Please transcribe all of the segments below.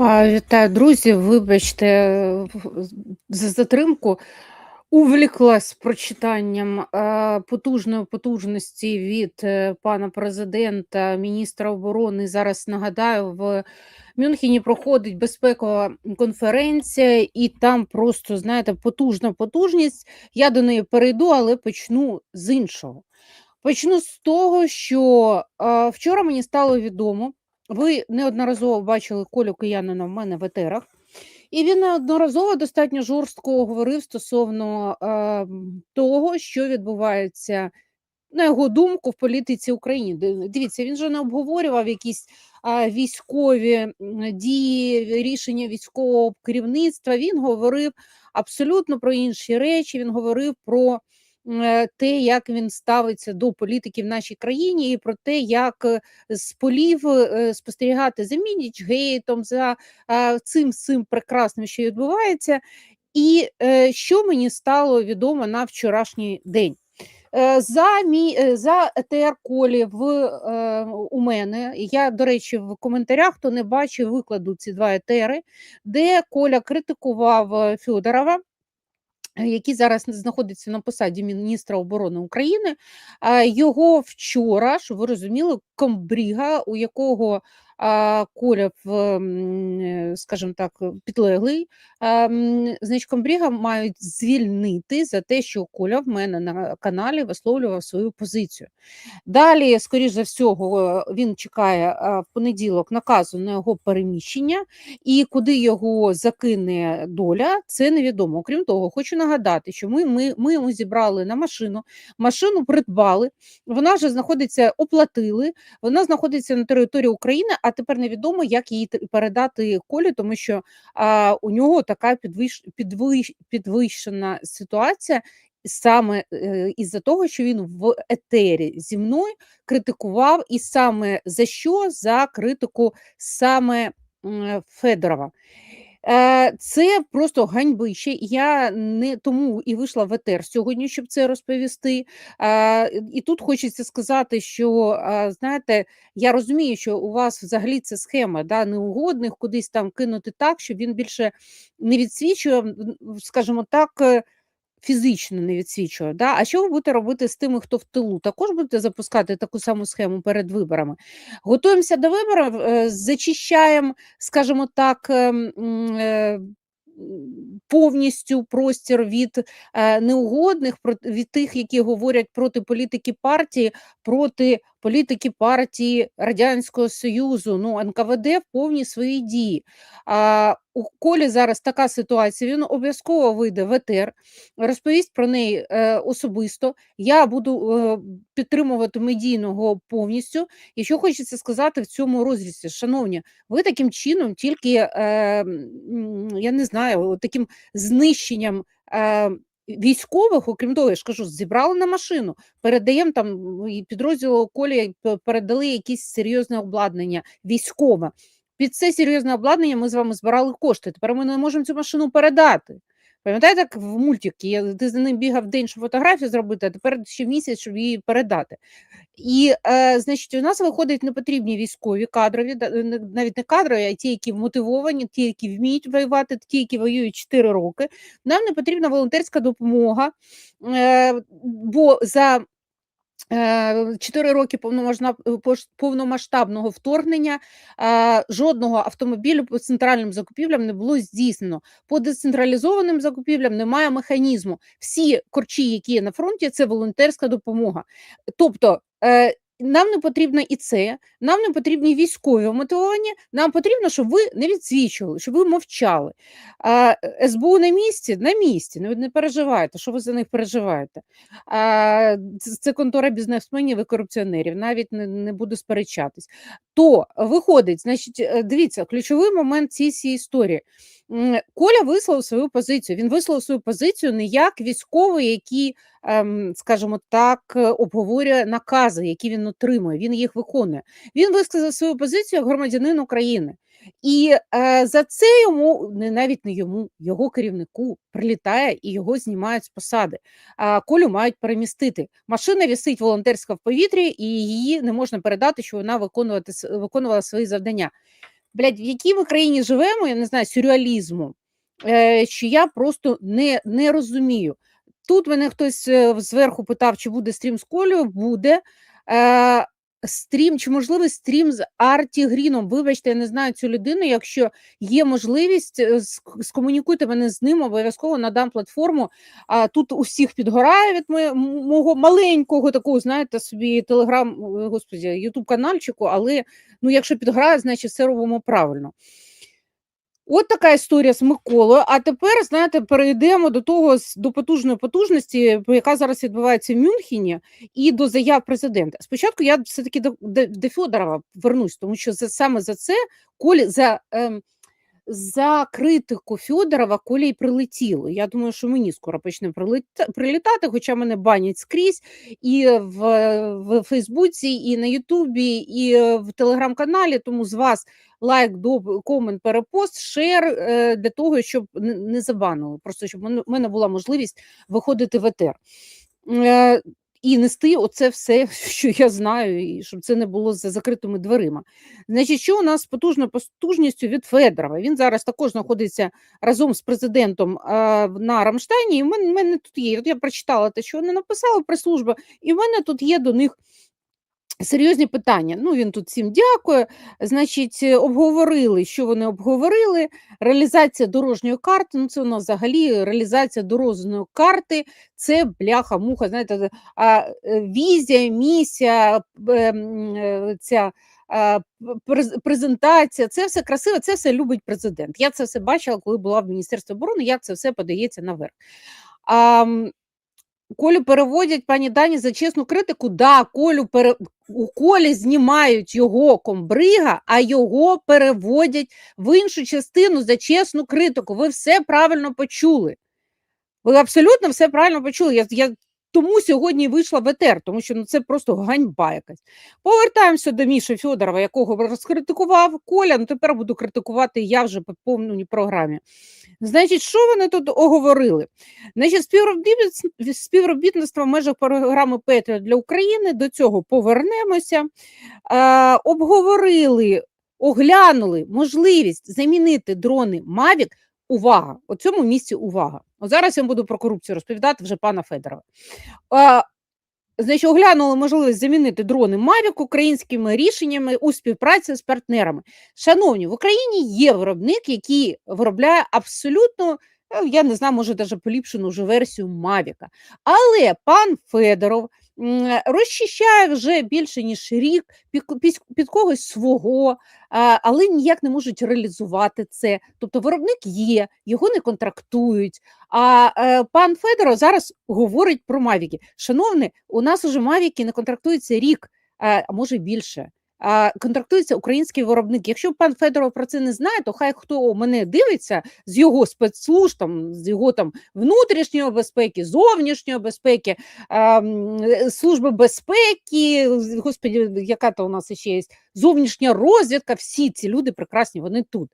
Вітаю, друзі. Вибачте за затримку. Увліклась прочитанням е, потужної потужності від е, пана президента, міністра оборони. Зараз нагадаю, в Мюнхені проходить безпекова конференція, і там просто, знаєте, потужна потужність. Я до неї перейду, але почну з іншого. Почну з того, що е, вчора мені стало відомо. Ви неодноразово бачили Колю Киянина в мене в етерах, і він неодноразово достатньо жорстко говорив стосовно е, того, що відбувається, на його думку, в політиці України. Дивіться, він же не обговорював якісь а, військові дії, рішення військового керівництва. Він говорив абсолютно про інші речі. Він говорив про е, те, як він ставиться до політики в нашій країні, і про те, як е, з полів е, спостерігати за Мінічгейтом, за е, цим цим прекрасним, що відбувається. І е, що мені стало відомо на вчорашній день. Е, За мій е, за ЕТР Колі в е, у мене. Я, до речі, в коментарях, хто не бачив, викладу ці два етери, де Коля критикував е, Федорова, е, який зараз знаходиться на посаді міністра оборони України. Його вчора, щоб ви розуміли, комбріга, у якого а, Коля, е, скажімо так, підлеглий, а, м, значить, комбріга мають звільнити за те, що Коля в мене на каналі висловлював свою позицію. Далі, скоріш за всього, він чекає в понеділок наказу на його переміщення, і куди його закине доля, це невідомо. Окрім того, хочу нагадати, що ми, ми, ми йому зібрали на машину, машину придбали, вона вже знаходиться, оплатили, вона знаходиться на території України, тепер невідомо, як її передати колі, тому що а, у нього така підвищ, підвищ, підвищена ситуація. Саме е, із-за того, що він в етері зі мною критикував, і саме за що? За критику саме Федорова. Е, Це просто ганьбище. Я не тому і вийшла в етер сьогодні, щоб це розповісти. Е, І тут хочеться сказати, що е, знаєте, я розумію, що у вас взагалі це схема да, неугодних кудись там кинути так, щоб він більше не відсвічував, скажімо так. Фізично не відсвічує. Да? А що ви будете робити з тими, хто в тилу? Також будете запускати таку саму схему перед виборами. Готуємося до виборів, е, зачищаємо, скажімо так, ем, е, повністю простір від е, неугодних, від тих, які говорять проти політики партії, проти політики партії Радянського Союзу. Ну, НКВД в повній своїй дії. А, у Колі зараз така ситуація, він обов'язково вийде в ЕТР, розповість про неї е, особисто. Я буду е, підтримувати медійного повністю. І що хочеться сказати в цьому розрізі, шановні, ви таким чином тільки, е, я не знаю, таким знищенням. Е, Військових, окрім того, я ж кажу, зібрали на машину, передаємо там м, і підрозділу Колі передали якісь серйозне обладнання військове. Під це серйозне обладнання ми з вами збирали кошти. Тепер ми не можемо цю машину передати. Пам'ятаєте, як в мультики, ти за ним бігав день, щоб фотографію зробити, а тепер ще місяць, щоб її передати. І, е, значить, у нас виходять непотрібні військові кадрові, е, навіть не кадрові, а ті, які мотивовані, ті, які вміють воювати, ті, які воюють 4 роки. Нам не потрібна волонтерська допомога, е, бо за 4 роки повномасштаб- е, повномасштабного вторгнення е, жодного автомобілю по центральним закупівлям не було здійснено. По децентралізованим закупівлям немає механізму. Всі корчі, які є на фронті, це волонтерська допомога. Тобто е, нам не потрібно і це, нам не потрібні військові мотивовані, нам потрібно, щоб ви не відсвічували, щоб ви мовчали. А, СБУ на місці, на місці, не, не переживайте, що ви за них переживаєте. А, це, це контора бізнесменів і корупціонерів, навіть не, не буду сперечатись. То виходить, значить, е, дивіться, ключовий момент цієї історії. Коля висловив свою позицію. Він висловив свою позицію не як військовий, який, ем, скажімо так, е, обговорює накази, які він отримує. Він їх виконує. Він висказав свою позицію як громадянин України. І е, за це йому не навіть не йому, його керівнику прилітає і його знімають з посади. А Колю мають перемістити. Машина вісить волонтерська в повітрі, і її не можна передати, що вона виконувати виконувала свої завдання. Блядь, в якій ми країні живемо, я не знаю, сюрреалізму, е, що я просто не, не розумію. Тут мене хтось е, зверху питав, чи буде стрім з Колею. Буде. Е, Стрім, чи можливий стрім з Арті Гріном? Вибачте, я не знаю цю людину. Якщо є можливість, е, скомунікуйте мене з ним, обов'язково надам платформу. А тут усіх підгорає від моє- мого маленького такого, знаєте, собі телеграм, е, господі, ютуб каналчику, але ну, якщо підграє, значить все робимо правильно. От така історія з Миколою. А тепер, знаєте, перейдемо до того до потужної потужності, яка зараз відбувається в Мюнхені, і до заяв президента. Спочатку я все-таки до, до, до Федорова вернусь, тому що за, саме за це Колі за. Ем, за критику Федорова Коля й прилетіло. Я думаю, що мені скоро почне прилітати, хоча мене банять скрізь і в, в Фейсбуці, і на Ютубі, і е, в телеграм-каналі. Тому з вас лайк, доб, комент, перепост, шер е, для того, щоб не, забанили. Просто щоб в мене була можливість виходити в етер. І нести оце все, що я знаю, і щоб це не було за закритими дверима. Значить, що у нас з потужною потужністю від Федорова? Він зараз також знаходиться разом з президентом на Рамштайні. І в мене, в мене тут є. От я прочитала те, що вони написали прес-служба, і в мене тут є до них серйозні питання. Ну, він тут всім дякує. Значить, е, обговорили, що вони обговорили. Реалізація дорожньої карти. Ну, це у нас взагалі реалізація дорожньої карти. Це бляха-муха, знаєте, а, е, візія, місія, е, е, ця презентація. Це все красиво, це все любить президент. Я це все бачила, коли була в Міністерстві оборони, як це все подається наверх. Колю переводять пані Дані за чесну критику. Да, Колю пере... у Колі знімають його комбрига, а його переводять в іншу частину за чесну критику. Ви все правильно почули. Ви абсолютно все правильно почули. Я, я тому сьогодні вийшла в етер, тому що ну, це просто ганьба якась. Повертаємося до Міші Федорова, якого розкритикував Коля. Ну тепер буду критикувати я вже по повній програмі. Значить, що вони тут оговорили? Значить, співробітництво, співробітництво в межах програми Петріот для України. До цього повернемося. Е, обговорили, оглянули можливість замінити дрони Mavic. Увага! У цьому місці увага. От зараз я буду про корупцію розповідати вже пана Федорова. Значить, оглянули можливість замінити дрони Mavic українськими рішеннями у співпраці з партнерами. Шановні, в Україні є виробник, який виробляє абсолютно, е, я не знаю, може навіть поліпшену вже версію Мавіка. Але пан Федоров розчищає вже більше ніж рік під когось свого, але ніяк не можуть реалізувати це. Тобто виробник є, його не контрактують. А е, пан Федоро зараз говорить про Мавіки. Шановні, у нас уже Мавіки не контрактуються рік, е, а може більше. Контрактується український виробник. Якщо пан Федоров про це не знає, то хай хто мене дивиться з його спецслужб, там, з його там внутрішньої безпеки, зовнішньої безпеки, е, служби безпеки, господі, яка то у нас ще є зовнішня розвідка. Всі ці люди прекрасні, вони тут.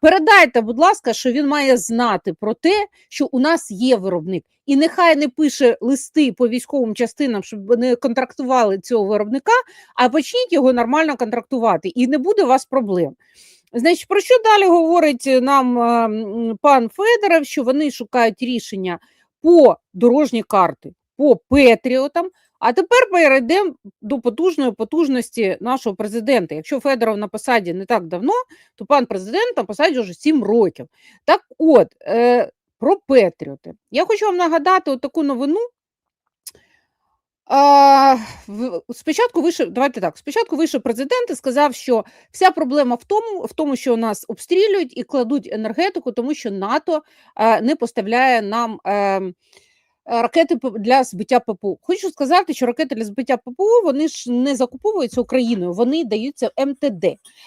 Передайте, будь ласка, що він має знати про те, що у нас є виробник, і нехай не пише листи по військовим частинам, щоб вони контрактували цього виробника, а почніть його нормально контрактувати, і не буде у вас проблем. Значить, про що далі говорить е, нам е, пан Федоров, що вони шукають рішення по дорожній карти, по Петріотам. А тепер перейдемо до потужної потужності нашого президента. Якщо Федоров на посаді не так давно, то пан президент на посаді вже 7 років. Так от, е, про Петріоти. Я хочу вам нагадати от таку новину. А, спочатку вийшов, давайте так, спочатку вийшов президент і сказав, що вся проблема в тому, в тому, що нас обстрілюють і кладуть енергетику, тому що НАТО а, не поставляє нам е, е, ракети п- для збиття ППО. Хочу сказати, що ракети для збиття ППО вони ж не закуповуються Україною, вони даються МТД,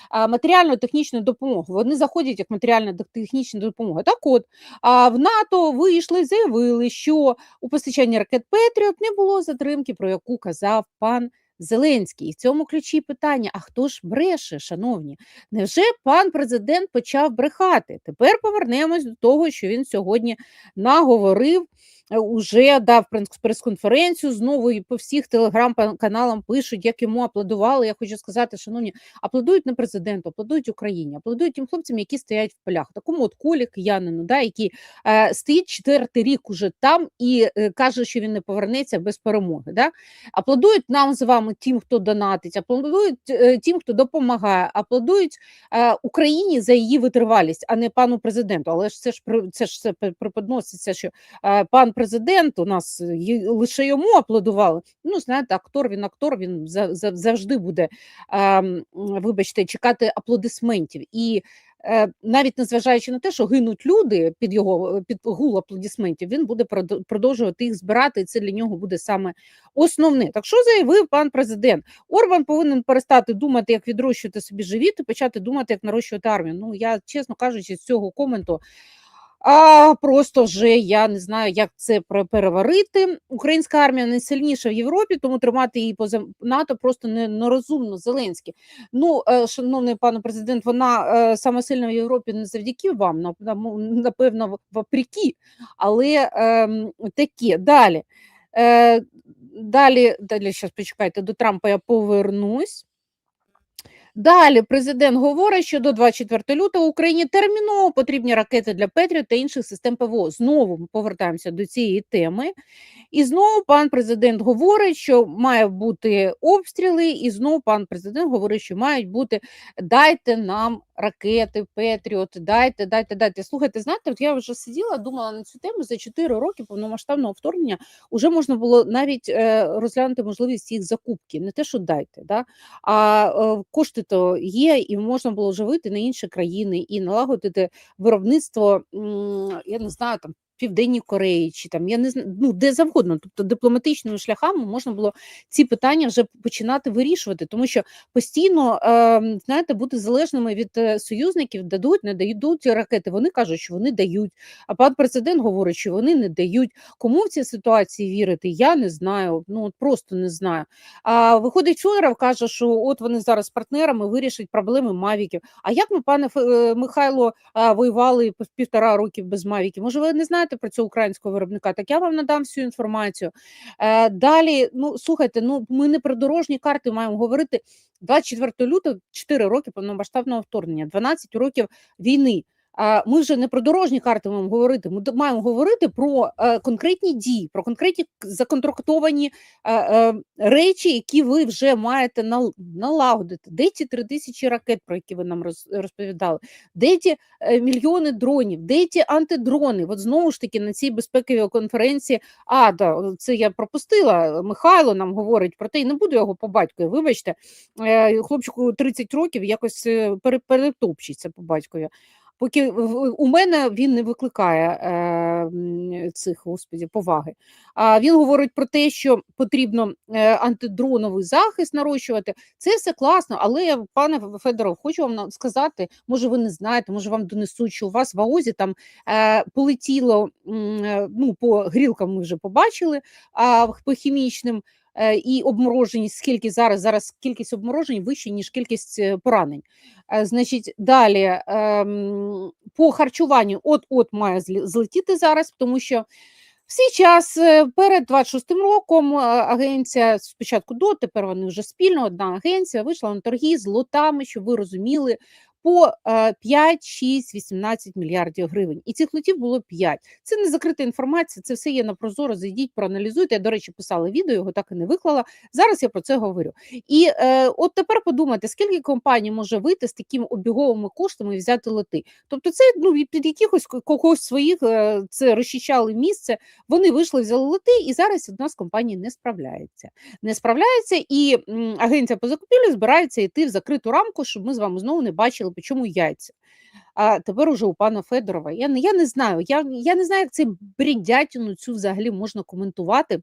а, матеріально-технічну допомогу. Вони заходять як матеріально-технічна допомога. Так от, а в НАТО вийшли, заявили, що у постачанні ракет Петріот не було затримки, про яку казав пан Зеленський. І в цьому ключі питання: а хто ж бреше, шановні? Невже пан президент почав брехати? Тепер повернемось до того, що він сьогодні наговорив е, уже дав прес- прес-конференцію знову і по всіх телеграм-каналам пишуть, як йому аплодували. Я хочу сказати, шановні, аплодують не президенту, аплодують Україні, аплодують тим хлопцям, які стоять в полях. Такому от колі киянину, да, який е, стоїть четвертий рік уже там і е, каже, що він не повернеться без перемоги. Да? Аплодують нам з вами тим, хто донатить, аплодують е, тим, хто допомагає, аплодують е, Україні за її витривалість, а не пану президенту. Але ж це ж це ж все пе- преподноситься, що е, пан президент у нас е, лише йому аплодували. Ну, знаєте, актор він актор, він за- за- завжди буде, вибачте, чекати аплодисментів. І е, навіть незважаючи на те, що гинуть люди під його під гул аплодисментів, він буде продовжувати їх збирати, і це для нього буде саме основне. Так що заявив пан президент? Орбан повинен перестати думати, як відрощувати собі живіт, і почати думати, як нарощувати армію. Ну я чесно кажучи, з цього коменту. А просто вже я не знаю, як це переварити. Українська армія найсильніша в Європі, тому тримати її поза НАТО просто нерозумно. Зеленський. Ну, е, шановний пане президент, вона е, саме сильна в Європі не завдяки вам, напевно, вопреки, але ем, таке. Далі. Е, далі, далі, зараз почекайте, до Трампа я повернусь. Далі президент говорить, що до 24 лютого Україні терміново потрібні ракети для Петрі та інших систем ПВО. Знову ми повертаємося до цієї теми. І знову пан президент говорить, що має бути обстріли, і знову пан президент говорить, що мають бути дайте нам ракети, Петріот, дайте, дайте, дайте. Слухайте, знаєте, от я вже сиділа, думала на цю тему за 4 роки повномасштабного вторгнення. вже можна було навіть е, розглянути можливість їх закупки, не те, що дайте, да? а е, кошти то є, і можна було вже вийти на інші країни і налагодити виробництво, я не знаю, там. Південній Кореї чи там я не знаю, ну де завгодно, тобто дипломатичними шляхами можна було ці питання вже починати вирішувати, тому що постійно е, знаєте, бути залежними від е, союзників дадуть, не дають ракети. Вони кажуть, що вони дають. А пан президент говорить, що вони не дають. Кому в цій ситуації вірити? Я не знаю. Ну просто не знаю. А виходить Федоров, каже, що от вони зараз з партнерами вирішать проблеми мавіків. А як ми, пане е, Михайло, воювали пів- півтора років без мавіків? Може, ви не знаєте про цього українського виробника? Так я вам надам всю інформацію. Е, далі, ну слухайте, ну ми не про дорожні карти маємо говорити. 24 лютого 4 роки повномасштабного вторгнення, 12 років війни. Ми вже не про дорожні карти маємо говорити. Ми маємо говорити про е, конкретні дії, про конкретні законтрактовані е, е, речі, які ви вже маєте налагодити. Де ті три тисячі ракет, про які ви нам роз- розповідали? Де ті мільйони дронів? Де ті антидрони? От знову ж таки на цій безпековій конференції. А, да, це я пропустила. Михайло нам говорить про те, і не буду його по батькові. Вибачте, хлопчику 30 років якось пере- перетопчеться по батькові. Поки у мене він не викликає е, цих господі поваги. А він говорить про те, що потрібно е, антидроновий захист нарощувати. Це все класно, але пане Федоров, хочу вам сказати, може, ви не знаєте, може вам донесуть, що у вас в АОЗі там е, полетіло е, ну, по грілкам. Ми вже побачили, а по хімічним. Е, І обмороженість, скільки зараз зараз кількість обморожень вища, ніж кількість е, поранень. Е, Значить, далі ем, по харчуванню от-от має злетіти зараз, тому що в свій час перед 26-м роком агенція спочатку до, тепер вони вже спільно, одна агенція вийшла на торги з лотами, щоб ви розуміли, по е, 5, 6, 18 мільярдів гривень. І цих лотів було 5. Це не закрита інформація, це все є на прозоро. Зайдіть, проаналізуйте. Я, до речі, писала відео, його так і не виклала. Зараз я про це говорю. І е, от тепер подумайте, скільки компаній може вийти з такими обіговими коштами і взяти лоти. Тобто, це ну від якихось когось своїх е, це розчищали місце. Вони вийшли, взяли лоти, і зараз одна з компаній не справляється. Не справляється, і м, агенція по закупівлі збирається йти в закриту рамку, щоб ми з вами знову не бачили, по чому яйця. А тепер уже у пана Федорова. Я, я не знаю. Я, я не знаю, як це бредятину цю взагалі можна коментувати.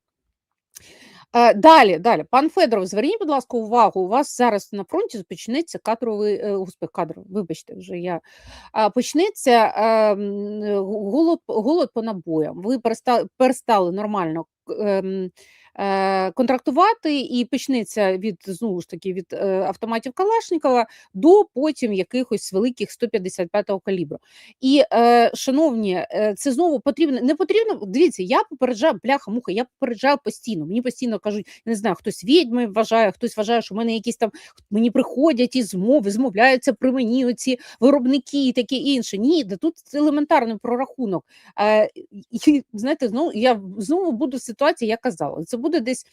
Е, Далі, далі, пан Федоров, зверніть, будь ласка, увагу. У вас зараз на фронті почнеться кадровий е, господи, кадровий, вибачте, вже я а, почнеться ем, голод, голод по набоям. Ви перестали, перестали нормально е, контрактувати, і почнеться від знову ж таки від е, автоматів Калашникова до потім якихось великих 155-го калібру. І, е, шановні, е, це знову потрібно не потрібно. Дивіться, я попереджаю бляха-муха, я попереджаю постійно. Мені постійно кажуть, не знаю, хтось відьми вважає, хтось вважає, що в мене якісь там мені приходять і змови, змовляються при мені оці виробники і таке інше. Ні, да тут елементарний прорахунок. Е, знаєте, знову я знову буду в ситуації, я казала, це буде десь.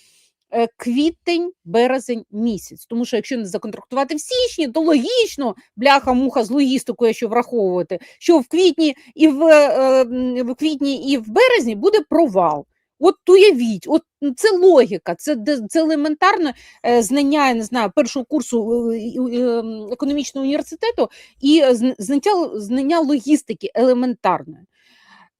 е, Квітень, березень місяць, тому що якщо не законтрактувати в січні, то логічно бляха-муха з логістикою, що враховувати, що в квітні і в, е, в квітні і в березні буде провал. От уявіть, от ну, це логіка, це, це елементарне е, знання, я не знаю, першого курсу ем, економічного університету і зн- знаття, знання логістики елементарне.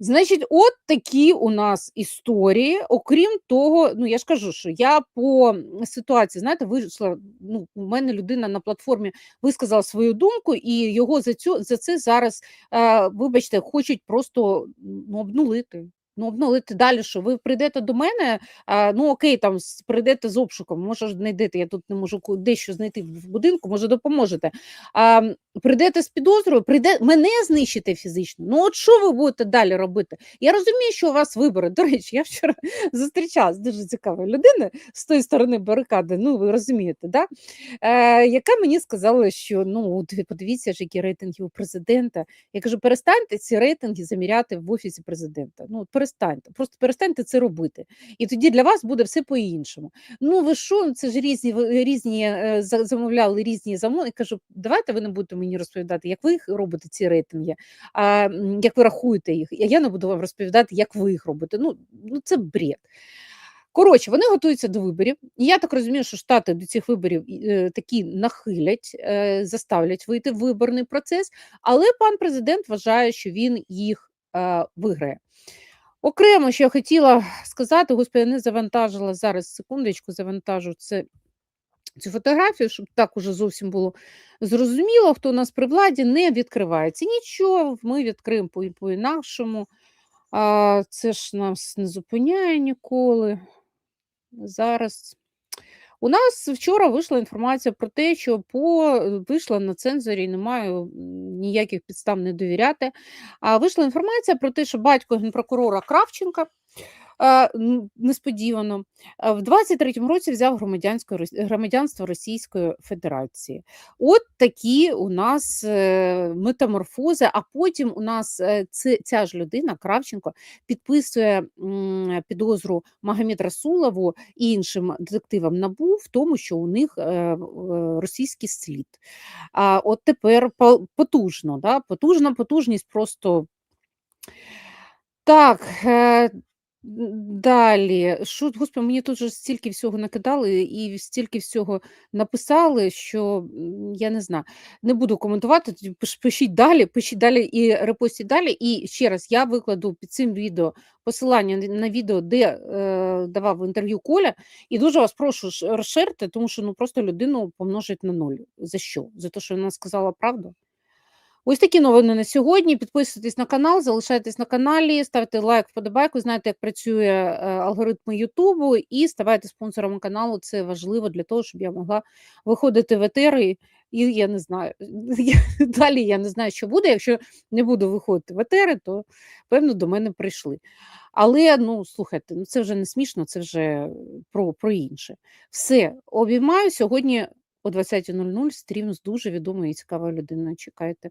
Значить, от такі у нас історії. Окрім того, ну я ж кажу, що я по ситуації, знаєте, вийшла. Ну, у мене людина на платформі висказала свою думку, і його за цю за це зараз, е, вибачте, хочуть просто ну, обнулити. Ну, обнулити далі, що ви прийдете до мене, а, ну окей, там прийдете з обшуком, може ж знайдете, я тут не можу дещо знайти в будинку, може допоможете. А, прийдете з підозрою, прийде мене знищите фізично. Ну от що ви будете далі робити? Я розумію, що у вас вибори. До речі, я вчора зустрічалась дуже цікавою людиною з тої сторони барикади. Ну ви розумієте, да? е, яка мені сказала, що ну подивіться ж, які рейтинги у президента. Я кажу, перестаньте ці рейтинги заміряти в офісі президента. Ну от перестаньте, просто перестаньте це робити. І тоді для вас буде все по-іншому. Ну ви що, це ж різні різні е, замовляли різні замовлення. Я кажу, давайте ви не будете мені розповідати, як ви їх робите ці рейтинги, а як ви рахуєте їх. Я не буду вам розповідати, як ви їх робите. Ну, ну це бред. Коротше, вони готуються до виборів. І я так розумію, що штати до цих виборів е, такі нахилять, е, заставлять вийти в виборний процес, але пан президент вважає, що він їх виграє. Окремо, що я хотіла сказати, господи, я не завантажила зараз секундочку, завантажу це. Цю фотографію, щоб так уже зовсім було зрозуміло, хто у нас при владі не відкривається. Нічого, ми відкриємо по- по-інакшому. Це ж нас не зупиняє ніколи. Зараз. У нас вчора вийшла інформація про те, що по е, вийшла на цензорі, не маю ніяких підстав не довіряти. А вийшла інформація про те, що батько генпрокурора Кравченка несподівано в 23-му році взяв громадянське громадянство Російської Федерації. От такі у нас е, метаморфози. А потім у нас е, ця ж людина, Кравченко, підписує підозру Магомед Расулову і іншим детективам НАБУ в тому, що у них е, російський слід. А от тепер потужно, да? потужна потужність просто. Так, далі. Що, господи, мені тут же стільки всього накидали і стільки всього написали, що я не знаю. Не буду коментувати. Пишіть далі, пишіть далі і репостіть далі. І ще раз я викладу під цим відео посилання на- відео, де е, давав інтерв'ю Коля. І дуже вас прошу розширте, тому що ну просто людину помножить на нуль. За що? За те, що вона сказала правду? Ось такі новини на сьогодні. Підписуйтесь на канал, залишайтесь на каналі, ставте лайк, вподобайку, знаєте, як працює е, алгоритми Ютубу, і ставайте спонсором каналу. Це важливо для того, щоб я могла виходити в етери. І я не знаю. Далі я не знаю, що буде. Якщо не буду виходити в етери, то певно до мене прийшли. Але ну слухайте, ну це вже не смішно, це вже про, про інше. Все, обіймаю сьогодні о 20.00 стрім з дуже відомою і цікавою людиною. Чекайте.